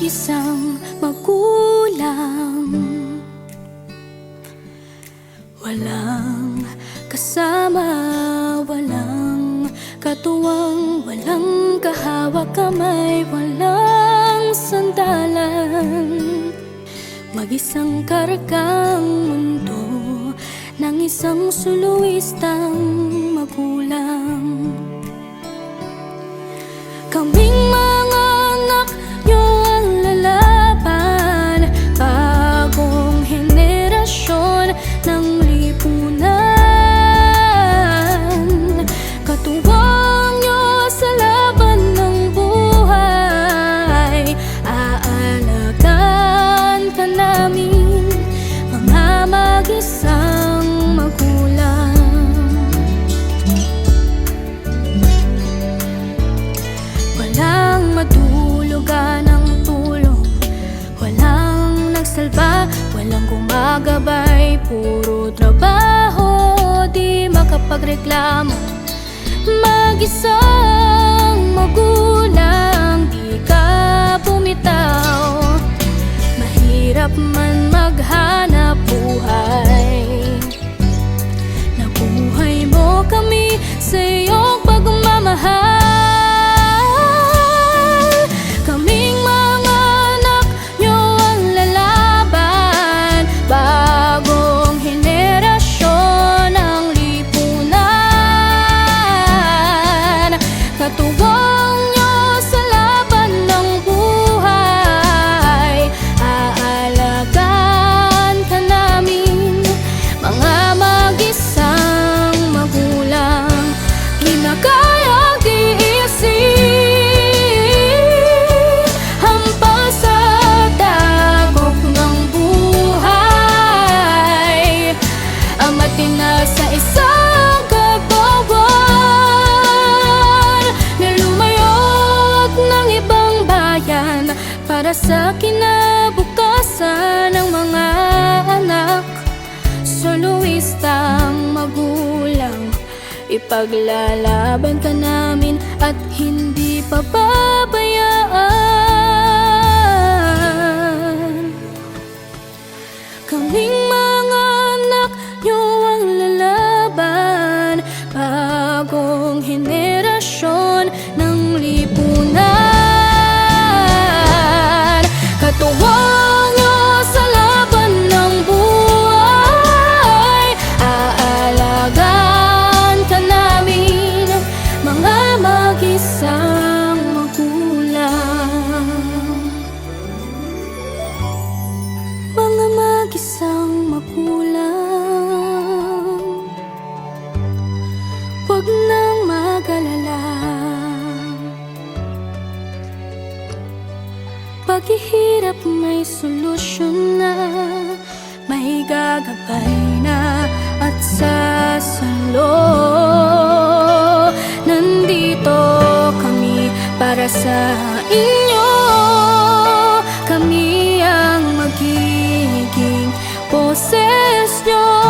isang magulang. Walang kasama, walang katuwang Walang kahawak kamay, walang sandalan. Mag-isang kargang mundo ng isang suluistang magulang. Kami Puro trabaho, di makapagreklamo. Mag-isa para sa kinabukasan ng mga anak Soloistang magulang Ipaglalaban ka namin at hindi pababayan isang magulang. Huwag nang magalala. Paghihirap may solusyon na May gagabay na at sasalo. Nandito kami para sa inyo. question